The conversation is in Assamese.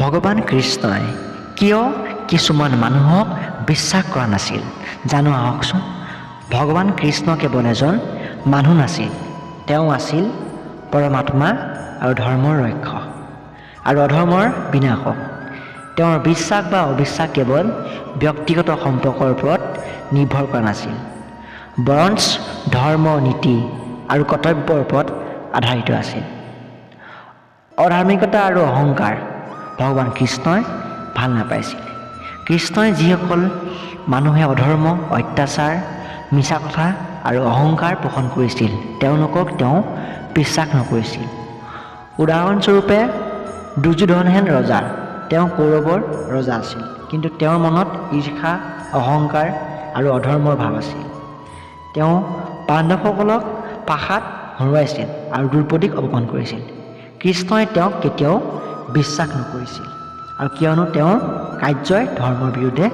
ভগৱান কৃষ্ণই কিয় কিছুমান মানুহক বিশ্বাস কৰা নাছিল? জানো আহকচোন। ভগৱান কৃষ্ণ কেৱল এজন মানুহ নাছিল তেওঁ আছিল পৰমাত্মা আৰু ধৰ্মৰ ৰক্ষক আৰু অধৰ্মৰ বিনাশক। তেওঁৰ বিশ্বাস বা অবিশ্বাস কেৱল ব্যক্তিগত সম্পৰ্কৰ ওপৰত নিৰ্ভৰ কৰা নাছিল বৰঞ্চ ধৰ্ম নীতি আৰু কৰ্তব্যৰ ওপৰত আধাৰিত আছিল। অধাৰ্মিকতা আৰু অহংকাৰ ভগৱান কৃষ্ণই ভাল নাপাইছিল। কৃষ্ণই যিসকল মানুহে অধৰ্ম অত্যাচাৰ মিছা কথা আৰু অহংকাৰ পোষণ কৰিছিল তেওঁলোকক তেওঁ বিশ্বাস নকৰিছিল। উদাহৰণস্বৰূপে দুৰ্যোধনহেন ৰজা তেওঁ কৌৰৱৰ ৰজা আছিল কিন্তু তেওঁৰ মনত ঈৰ্ষা অহংকাৰ আৰু অধৰ্মৰ ভাৱ আছিল। তেওঁ পাণ্ডৱসকলক পাশাত হৰুৱাইছিল আৰু দ্ৰৌপদীক অপমান কৰিছিল। কৃষ্ণই তেওঁক কেতিয়াও বিশ্বাস নকৰিছিল। আৰু কিয়নো তেওঁৰ কাৰ্যই ধৰ্মৰ বিৰুদ্ধে